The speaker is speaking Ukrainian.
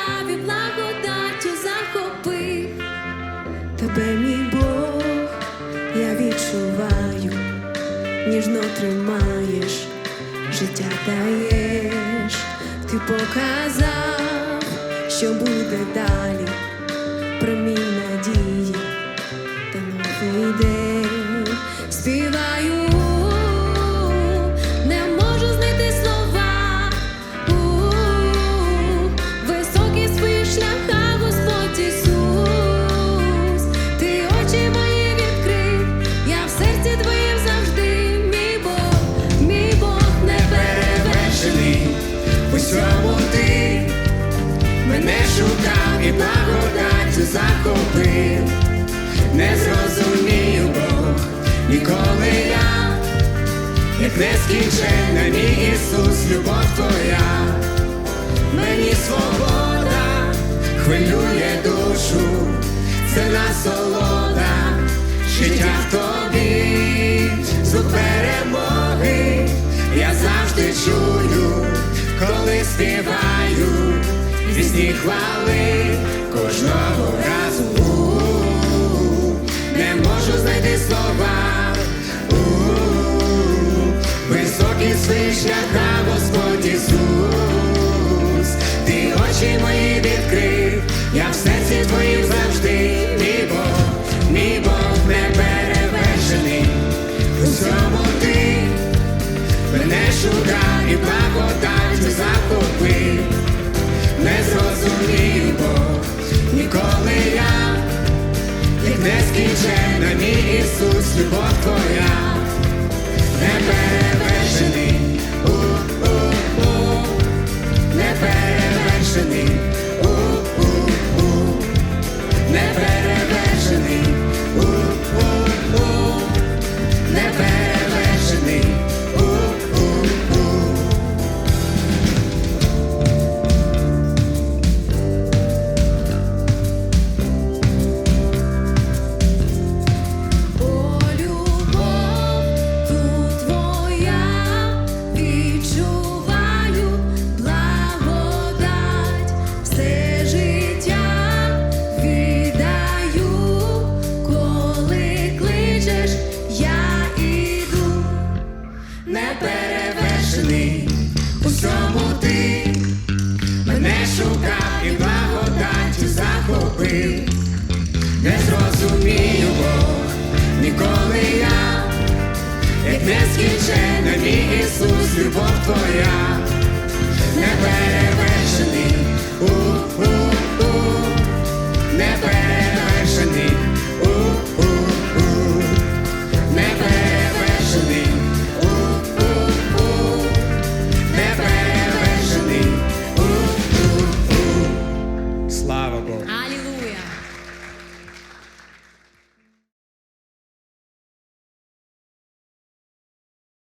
славі благодаттю захопив тебе, мій Бог, я відчуваю, ніжно тримаєш, життя даєш, ти показав, що буде далі, промінь надії та новий день. Шукав і благодаттю захопив, не зрозумію Бог, ніколи я, як нескінченна мій Ісус, любов твоя, мені свобода хвилює душу, це насолода, життя в тобі, звук перемоги, я завжди чую, коли співаю, пісні хвали кожного разу. Не можу знайти слова. У-у-у, Високі свої шляха, нескінченна мій Ісус, любов твоя, не перевершений, неперевершений, у всьому ти мене шукав і благодаттю захопив, не зрозумію Бог, ніколи я, як нескінченна мій Ісус,